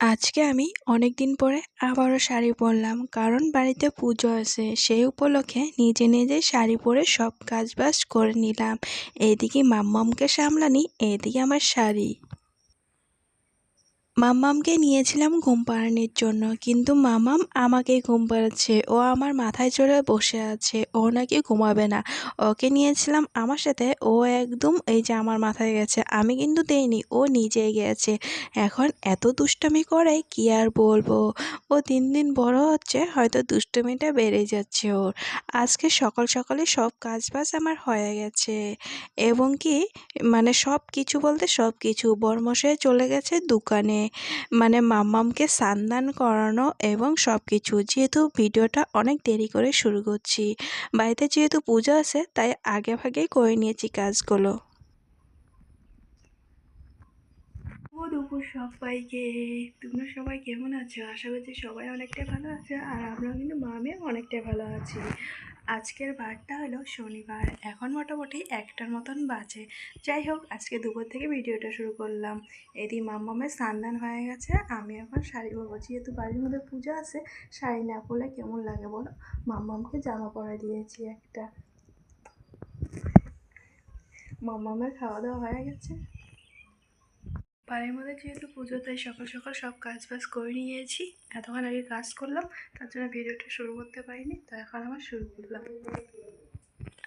আজকে আমি অনেক দিন পরে আবারও শাড়ি পরলাম, কারণ বাড়িতে পুজো আছে। সেই উপলক্ষে নিজে নিজে শাড়ি পরে সব কাজবাজ করে নিলাম। এইদিকে মাম্মামকে সামলানি এইদিকে আমার শাড়ি। মাম্মামকে নিয়েছিলাম ঘুম পাড়ানোর জন্য, কিন্তু মামাম আমাকেই ঘুম পাড়াচ্ছে। ও আমার মাথায় চড়ে বসে আছে, ও নাকি ঘুমাবে না। ওকে নিয়েছিলাম আমার সাথে, ও একদম এই যে আমার মাথায় গেছে, আমি কিন্তু দেইনি, ও নিজেই গেছে। এখন এত দুষ্টমি করে, কি আর বলব? ও দিন দিন বড় হচ্ছে, হয়তো দুষ্টুমিটা বেড়ে যাচ্ছে ওর। আজকে সকাল সকালে সব কাজ বাজ আমার হয়ে গেছে। এবং কি মানে সব কিছু বলতে সব কিছু বরমশাই চলে গেছে দোকানে। মানে মাম্মামকে সান্দান করানো এবং সব কিছু যেহেতু ভিডিওটা অনেক দেরি করে শুরু করছি, বাড়িতে যেহেতু পুজো আছে, তাই আগে ভাগেই করে নিয়েছি কাজগুলো। ও দুপুর সবাইকে। তোমরা সবাই কেমন আছো? আশা করছি সবাই অনেকটাই ভালো আছে আর আমরা কিন্তু মামিও অনেকটাই ভালো আছি। আজকের বারটা হলো শনিবার। এখন মোটামুটি একটার মতন বাজে। যাই হোক, আজকে দুপুর থেকে ভিডিওটা শুরু করলাম। এদি মাম্মামের স্নান হয়ে গেছে। আমি এখন শাড়ি পরবো। যেহেতু বাড়ির মধ্যে পুজো আছে, শাড়ি না পরলে কেমন লাগে বলো? মাম্মামকে জামা পরে দিয়েছি একটা। মাম্মামের খাওয়া দাওয়া হয়ে গেছে। বাড়ির মধ্যে যেহেতু পুজো, তাই সকাল সকাল সব কাজ বাজ করে নিয়েছি। এতক্ষণ আগে কাজ করলাম, তার জন্য ভিডিওটা শুরু করতে পারিনি, তো এখন আমার শুরু করলাম।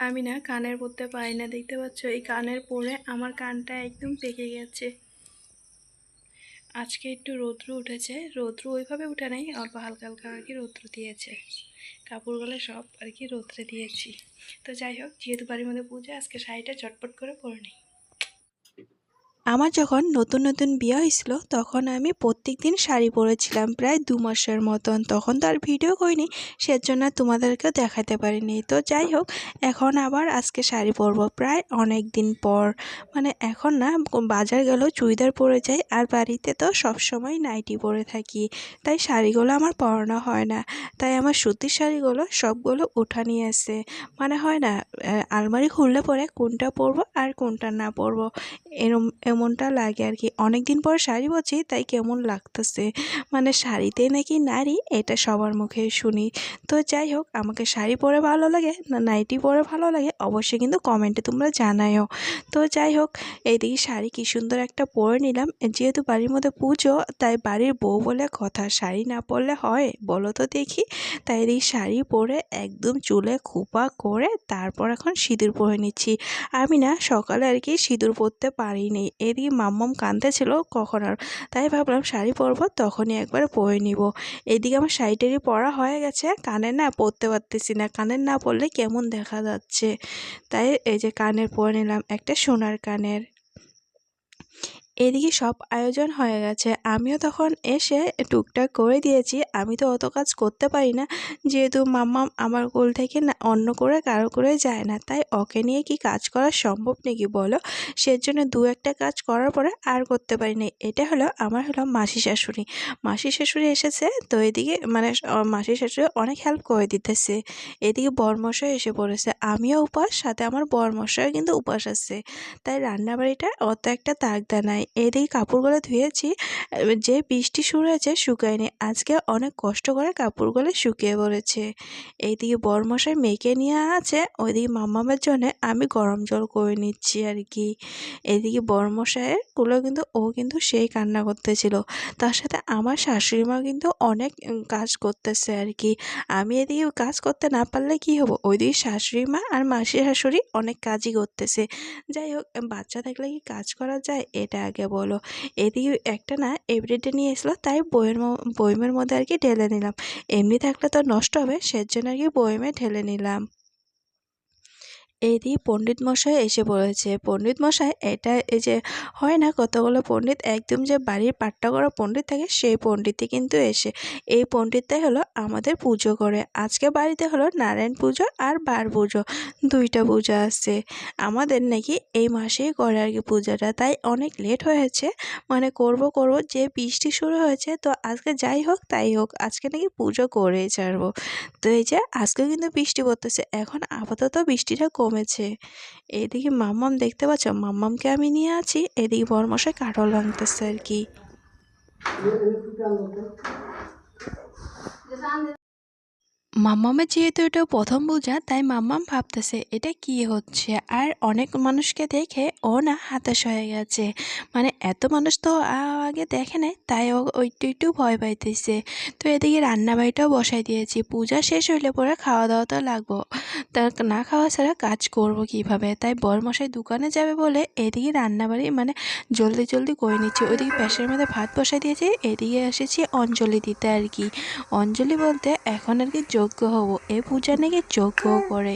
আমি না কানের পরতে পারি না, দেখতে পাচ্ছ? এই কানের পরে আমার কানটা একদম পেকে গেছে। আজকে একটু রৌদ্র উঠেছে। রৌদ্র ওইভাবে উঠে নাই, অল্প হালকা হালকা আর কি রৌদ্র দিয়েছে। কাপড়গুলো সব আর কি রৌদ্রে দিয়েছি। তো যাই হোক, যেহেতু বাড়ির মধ্যে পুজো, আজকে শাড়িটা চটপট করে পরে নিই। আমার যখন নতুন নতুন বিয়ে হয়েছিল, তখন আমি প্রত্যেক দিন শাড়ি পরেছিলাম প্রায় দু মাসের মতন। তখন তো আর ভিডিও করিনি, সেজন্য তোমাদেরকেও দেখাতে পারিনি। তো যাই হোক, এখন আবার আজকে শাড়ি পরবো। প্রায় অনেক দিন পর মানে এখন না, বাজার গেলেও চুড়িদার পরে যাই, আর বাড়িতে তো সবসময় নাইটি পরে থাকি। তাই শাড়িগুলো আমার পরানো হয় না। তাই আমার সুতির শাড়িগুলো সবগুলো উঠা নিয়ে আসে। মানে হয় না আলমারি খুললে পরে কোনটা পরবো আর কোনটা না পরবো। এরম কেমনটা লাগে আর কি অনেক দিন পর শাড়ি পরছি তাই কেমন লাগতেছে? মানে শাড়িতে নাকি নারী, এটা সবার মুখে শুনি। তো যাই হোক, আমাকে শাড়ি পরে ভালো লাগে, না নাইটি পরে ভালো লাগে, অবশ্যই কিন্তু কমেন্টে তোমরা জানায়ও। তো যাই হোক, এইদিকে শাড়ি কী সুন্দর একটা পরে নিলাম। যেহেতু বাড়ির মধ্যে পুজো, তাই বাড়ির বউ বলে কথা, শাড়ি না পরলে হয়? বলো তো দেখি। তাই এদিকে শাড়ি পরে একদম চুলে খোপা করে, তারপর এখন সিঁদুর পরে নিচ্ছি। আমি না সকালে আর কি সিঁদুর পরতে পারিনি। এদিকে মাম্মাম কাঁদতেছিল কখন আর? তাই ভাবলাম শাড়ি পরবো, তখনই একবার পরে নিব। এদিকে আমার শাড়িটারি পরা হয়ে গেছে, কানের না পরতে পারতেছি না, কানের না পরলে কেমন দেখা যাচ্ছে? তাই এই যে কানের পরে নিলাম একটা সোনার কানের। এদিকে সব আয়োজন হয়ে গেছে। আমিও তখন এসে টুকটাক করে দিয়েছি। আমি তো অত কাজ করতে পারি না। যেহেতু মাম্মা আমার কোল থেকে না অন্য করে কারও করে যায় না। তাই ওকে নিয়ে কি কাজ করা সম্ভব নাকি বলো? সেজন্য দু একটা কাজ করার পরে আর করতে পারি না এটা হলো, আমার হলো মাসি শাশুড়ি। মাসি শাশুড়ি এসেছে তো এদিকে মানে মাসি শাশুড়ি অনেক হেল্প করে দিতেছে। এদিকে বরমশাই এসে পড়েছে। আমিও উপাস, সাথে আমার বরমশাইও কিন্তু উপাস আছে। তাই রান্নাবাড়িটা অত একটা তাগদা নাই। এদিকে কাপড়গুলো ধুয়েছি যে বৃষ্টি শুরু হয়েছে শুকায়নি। আজকে অনেক কষ্ট করে কাপড়গুলো শুকিয়ে পড়েছে। এইদিকে বরমশাই মেয়েকে নিয়ে আছে, ওইদিকে মামামের জন্য আমি গরম জল করে নিচ্ছি আর কি এদিকে বরমশাইয়েরগুলো কিন্তু, ও কিন্তু সেই কান্না করতেছিল। তার সাথে আমার শাশুড়ি মা কিন্তু অনেক কাজ করতেছে আর কি আমি এদিকে কাজ করতে না পারলে কি হব? ওইদিকে শাশুড়ি মা আর মাসি শাশুড়ি অনেক কাজই করতেছে। যাই হোক, বাচ্চা থাকলে কি কাজ করা যায়? এটা আগে বলো। এদিকে একটা না এভরিডে নিয়ে এসলো, তাই বইয়ের বইমের মধ্যে আর কি ঢেলে নিলাম। এমনি থাকলে তো নষ্ট হবে, সেজন্য আর কি বইমে ঢেলে নিলাম। এদিকে পণ্ডিত মশাই এসে পড়েছে পণ্ডিত মশাই, এটা এই যে হয় না কতগুলো পণ্ডিত, একদম যে বাড়ির পাট্টা করা পণ্ডিত থাকে, সেই পণ্ডিতই কিন্তু এসে। এই পণ্ডিতটাই হলো আমাদের পুজো করে। আজকে বাড়িতে হলো নারায়ণ পুজো আর বার পুজো, দুইটা পূজা আছে। আমাদের নাকি এই মাসেই করে আর কি পূজাটা। তাই অনেক লেট হয়েছে মানে করব করব যে বৃষ্টি শুরু হয়েছে, তো আজকে যাই হোক, তাই হোক, আজকে নাকি পুজো করেই ছাড়বো। তো এই যে আজকে কিন্তু বৃষ্টি পড়তেছে, এখন আপাতত বৃষ্টিটা কমেছে। এদিকে মাম্মাম দেখতে পাচ্ছ? মাম্মামকে আমি নিয়ে আছি। এদিকে বরমশাই কাঠল ভাঙতেছে আর কি। মাম্মামের যেহেতু এটা প্রথম পূজা, তাই মাম্মাম ভাবতেছে, এটা কি হচ্ছে? আর অনেক মানুষকে দেখে ও না হাতাশ হয়ে গেছে। মানে এত মানুষ তো আগে দেখে নাই, তাই ও একটু একটু ভয় পাইতেছে। তো এদিকে রান্নাবাড়িটাও বসাই দিয়েছি। পূজা শেষ হইলে পরে খাওয়া দাওয়া তো লাগবো। তা না খাওয়া ছাড়া কাজ করব কীভাবে? তাই বরমশাই দোকানে যাবে বলে এদিকে রান্নাবাড়ি মানে জলদি জলদি করে নিচ্ছি। ওইদিকে প্যাসের মধ্যে ভাত বসাই দিয়েছি, এদিকে এসেছি অঞ্জলি দিতে আর কি। অঞ্জলি বলতে এখন আর কি যজ্ঞ হব। এ পূজা নাকি যজ্ঞ করে।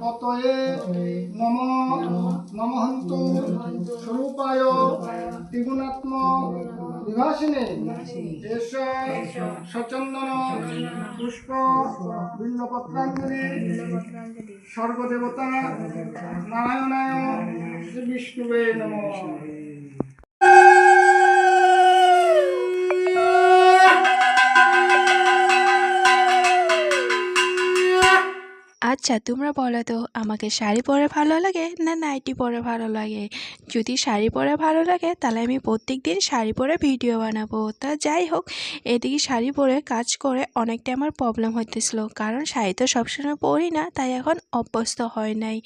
পতয়ে নম নমহন্ত। স্বরূপায় ত্রিগুণাত্ম বিভাসিনে এস সচন্দন পুষ্প বিল্লপত্রাঞ্জলি। সর্বদেবতা নারায়ণায় শ্রী বিষ্ণুবে নম। আচ্ছা তোমরা বলো তো, আমাকে শাড়ি পরে ভালো লাগে না নাইটি পরে ভালো লাগে? যদি শাড়ি পরে ভালো লাগে, তাহলে আমি প্রত্যেক দিন শাড়ি পরে ভিডিও বানাবো। তা যাই হোক, এদিকে শাড়ি পরে কাজ করে অনেকটা আমার প্রবলেম হইতেছিল। কারণ শাড়ি তো সবসময় পরি না, তাই এখন অভ্যস্ত হয় নাই।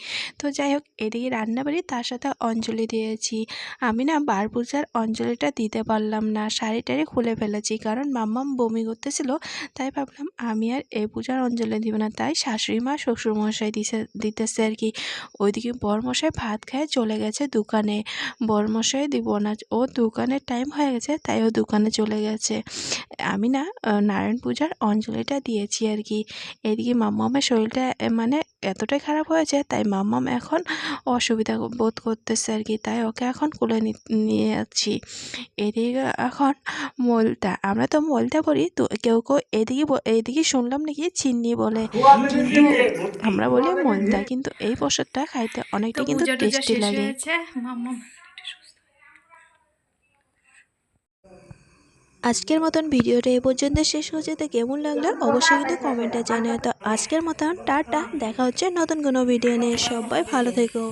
তো যাই হোক, এদিকে রান্নাবাড়ি তার সাথে অঞ্জলি দিয়েছি। আমি না বার পূজার অঞ্জলিটা দিতে পারলাম না, শাড়ি টাড়ি খুলে ফেলেছি। কারণ মাম্মাম বমি করতেছিল, তাই ভাবলাম আমি আর এই পূজার অঞ্জলি দিব না। তাই শাশুড়ি মা শ্বশুরমশাই দিছে, দিতেছে আর কি। ওইদিকে বরমশাই ভাত খায় চলে গেছে দোকানে। বরমশাই দিব না, ও দোকানের টাইম হয়ে গেছে, তাই ও দোকানে চলে গেছে। আমি না নারায়ণ পূজার অঞ্জলিটা দিয়েছি আর কি। এদিকে মাম্মামের শরীরটা মানে এতটাই খারাপ হয়েছে, তাই মাম্মাম এখন অসুবিধা বোধ করতেছে আর কি, তাই ওকে এখন কোলে নিয়ে যাচ্ছি। এদিকে এখন মলতা আমরা তো মলতা বলি তো কেউ কেউ এদিকে এদিকে শুনলাম নাকি চিন্নি বলে। কিন্তু আমরা বলি মলদা কিন্তু এই প্রসাদটা খাইতে অনেকটা কিন্তু টেস্টি লাগে। আজকের মতন ভিডিওটা এ পর্যন্ত শেষ হয়েছে তো কেমন লাগল অবশ্যই কিন্তু কমেন্টটা জানিও। তো আজকের মতন টাটা দেখা হচ্ছে নতুন কোনো ভিডিও নিয়ে সবাই ভালো থেকো।